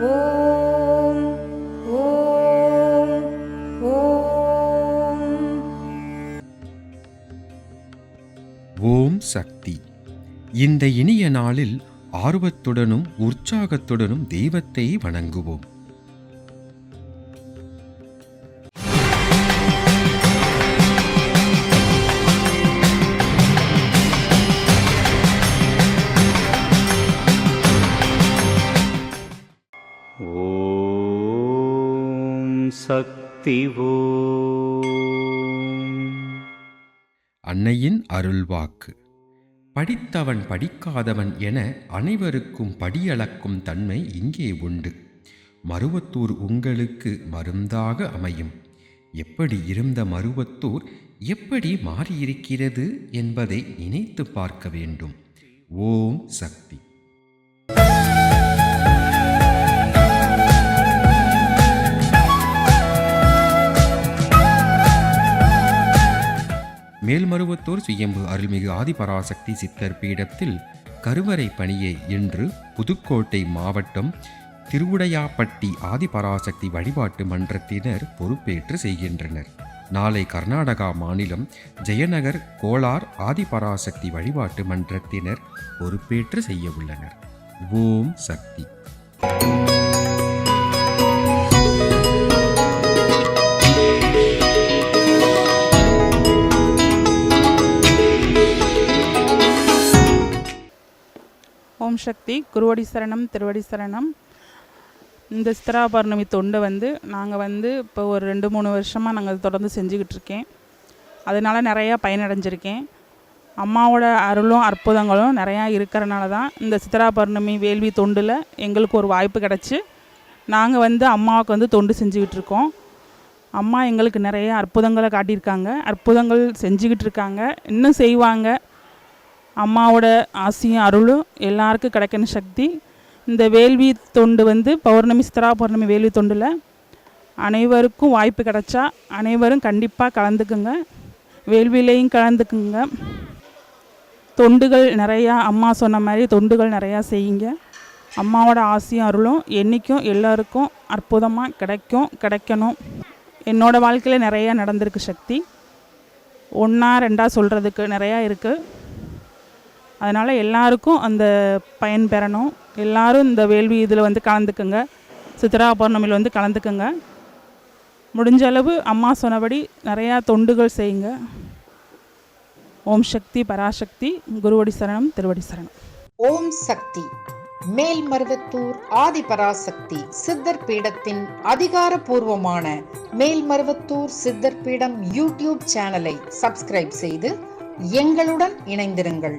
ஓம் ஓம் ஓம். ஓம் சக்தி. இந்த இனிய நாளில் ஆர்வத்துடனும் உற்சாகத்துடனும் தெய்வத்தை வணங்குவோம். சக்திவோ சக்தி அன்னையின் அருள்வாக்கு. படித்தவன் படிக்காதவன் என அனைவருக்கும் படியளக்கும் தன்மை இங்கே உண்டு. மருவத்தூர் உங்களுக்கு மருந்தாக அமையும். எப்படி இருந்த மருவத்தூர் எப்படி மாறியிருக்கிறது என்பதை நினைத்து பார்க்க வேண்டும். ஓம் சக்தி. மேல்மருவத்தூர் சுயம்பு அருள்மிகு ஆதிபராசக்தி சித்தர் பீடத்தில் கருவறை பணியை இன்று புதுக்கோட்டை மாவட்டம் திருவுடையாப்பட்டி ஆதிபராசக்தி வழிபாட்டு மன்றத்தினர் பொறுப்பேற்று செய்கின்றனர். நாளை கர்நாடகா மாநிலம் ஜெயநகர் கோலார் ஆதிபராசக்தி வழிபாட்டு மன்றத்தினர் பொறுப்பேற்று செய்ய உள்ளனர். ஓம் சக்தி. ஓம் சக்தி. குருவடி சரணம் திருவடி சரணம். இந்த சித்ரா பௌர்ணமி தொண்டை வந்து நாங்கள் வந்து இப்போ ஒரு ரெண்டு மூணு வருஷமாக நாங்கள் தொடர்ந்து செஞ்சுக்கிட்டு இருக்கேன். அதனால் நிறையா பயனடைஞ்சிருக்கேன். அம்மாவோட அருளும் அற்புதங்களும் நிறையா இருக்கிறனால தான் இந்த சித்ரா பௌர்ணமி வேள்வி தொண்டில் எங்களுக்கு ஒரு வாய்ப்பு கிடச்சி. நாங்கள் வந்து அம்மாவுக்கு வந்து தொண்டு செஞ்சுக்கிட்டு இருக்கோம். அம்மா எங்களுக்கு நிறைய அற்புதங்களை காட்டியிருக்காங்க. அற்புதங்கள் செஞ்சுக்கிட்டு இருக்காங்க. இன்னும் செய்வாங்க. அம்மாவோட ஆசையும் அருளும் எல்லாருக்கும் கிடைக்கணும் சக்தி. இந்த வேள்வி தொண்டு வந்து பௌர்ணமி சித்ரா பௌர்ணமி வேள்வி தொண்டில் அனைவருக்கும் வாய்ப்பு கிடைச்சா அனைவரும் கண்டிப்பாக கலந்துக்குங்க. வேள்வியிலையும் கலந்துக்குங்க. தொண்டுகள் நிறையா அம்மா சொன்ன மாதிரி தொண்டுகள் நிறையா செய்யுங்க. அம்மாவோட ஆசையும் அருளும் என்றைக்கும் எல்லாருக்கும் அற்புதமாக கிடைக்கும் கிடைக்கணும். என்னோடய வாழ்க்கையில் நிறையா நடந்திருக்கு சக்தி. ஒன்றா ரெண்டா சொல்கிறதுக்கு நிறையா இருக்குது அதனால் எல்லாருக்கும் அந்த பயன் பெறணும். எல்லாரும் இந்த வேள்வி இதில் வந்து கலந்துக்குங்க. சித்ரா பௌர்ணமியில் வந்து கலந்துக்குங்க. முடிஞ்ச அளவு அம்மா சொன்னபடி நிறையா தொண்டுகள் செய்யுங்க. ஓம் சக்தி பராசக்தி குருவடி சரணம் திருவடி சரணம். ஓம் சக்தி மேல்மருவத்தூர் ஆதிபராசக்தி சித்தர் பீடத்தின் அதிகாரப்பூர்வமான மேல்மருவத்தூர் சித்தர் பீடம் யூடியூப் சேனலை சப்ஸ்கிரைப் செய்து எங்களுடன் இணைந்திருங்கள்.